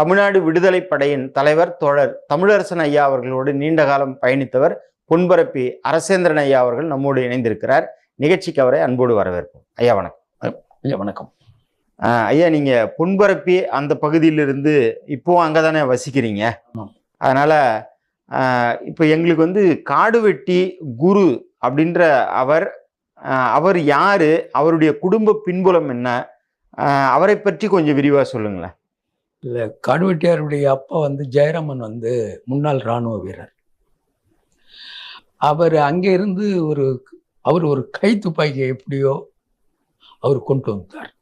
தமிழ்நாடு விடுதலை படையின் தலைவர் தோழர் தமிழரசன் ஐயா அவர்களோடு நீண்ட காலம் பயணித்தவர் பொன்பரப்பி அரசேந்திரன் ஐயா அவர்கள் நம்மோடு இணைந்திருக்கிறார். நிகழ்ச்சிக்கு அவரை அன்போடு வரவேற்போம். ஐயா வணக்கம். ஐயா வணக்கம். ஐயா நீங்க பொன்பரப்பி அந்த பகுதியிலிருந்து இப்போ அங்கதானே வசிக்கிறீங்க. ஆமாம். அதனால இப்போ எங்களுக்கு வந்து காடு வெட்டி குரு அப்படின்ற அவர் அவர் யாரு? அவருடைய குடும்ப பின்புலம் என்ன? அவரை பற்றி கொஞ்சம் விரிவா சொல்லுங்களேன். இல்லை காடுவெட்டியாருடைய அப்பா வந்து ஜெயராமன் வந்து முன்னாள் இராணுவ வீரர். அவர் அங்கே இருந்து ஒரு அவர் ஒரு கை துப்பாக்கியை எப்படியோ அவர் கொண்டு வந்தார்.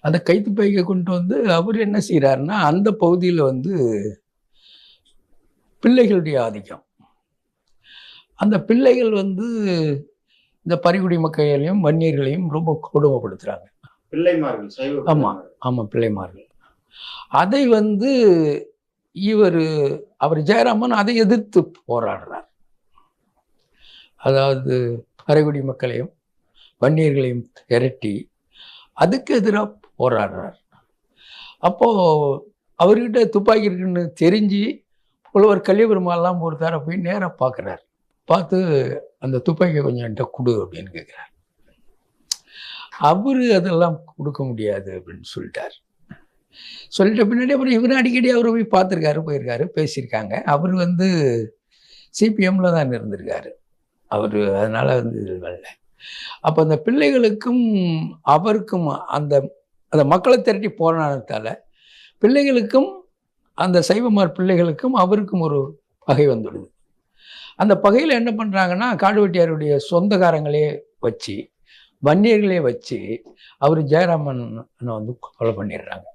அந்த கை துப்பாக்கியை கொண்டு வந்து அவர் என்ன செய்கிறாருன்னா அந்த பகுதியில் வந்து பிள்ளைகளுடைய ஆதிக்கம். அந்த பிள்ளைகள் வந்து இந்த பறிகுடி மக்களையும் வன்னியர்களையும் ரொம்ப கொடுமைப்படுத்துகிறாங்க பிள்ளைமார்கள் சைவ ஆமா. ஆமாம் பிள்ளைமார்கள். அதை வந்து இவர் அவர் ஜெயராமன் அதை எதிர்த்து போராடுறார். அதாவது அரைகுடி மக்களையும் வன்னியர்களையும் திரட்டி அதுக்கு எதிராக போராடுறார். அப்போ அவர்கிட்ட துப்பாக்கி இருக்குன்னு தெரிஞ்சு புலவர் கலியபெருமாள்லாம் ஒருத்தர போய் நேராக பார்க்குறார். பார்த்து அந்த துப்பாக்கியை கொஞ்சம் என்கிட்ட கொடு அப்படின்னு கேட்குறார். அவரு அதெல்லாம் கொடுக்க முடியாது அப்படின்னு சொல்லிட்டார். சொல்லிட்ட பின்னாடி அப்புறம் இவரும் அடிக்கடி அவரை போய் பார்த்துருக்காரு போயிருக்காரு பேசியிருக்காங்க. அவர் வந்து சிபிஎம்ல தான் இருந்திருக்காரு. அவர் அதனால வந்து இது வரல. அப்போ அந்த பிள்ளைகளுக்கும் அவருக்கும் அந்த அந்த மக்களை திரட்டி போராட்டத்தால பிள்ளைகளுக்கும் அந்த சைவமார் பிள்ளைகளுக்கும் அவருக்கும் ஒரு பகை வந்துடுது. அந்த பகையில் என்ன பண்ணுறாங்கன்னா காடுவெட்டியாருடைய சொந்தக்காரங்களே வச்சு வன்னியர்களே வச்சு அவர் ஜெயராமன் வந்து கொலை பண்ணிடுறாங்க.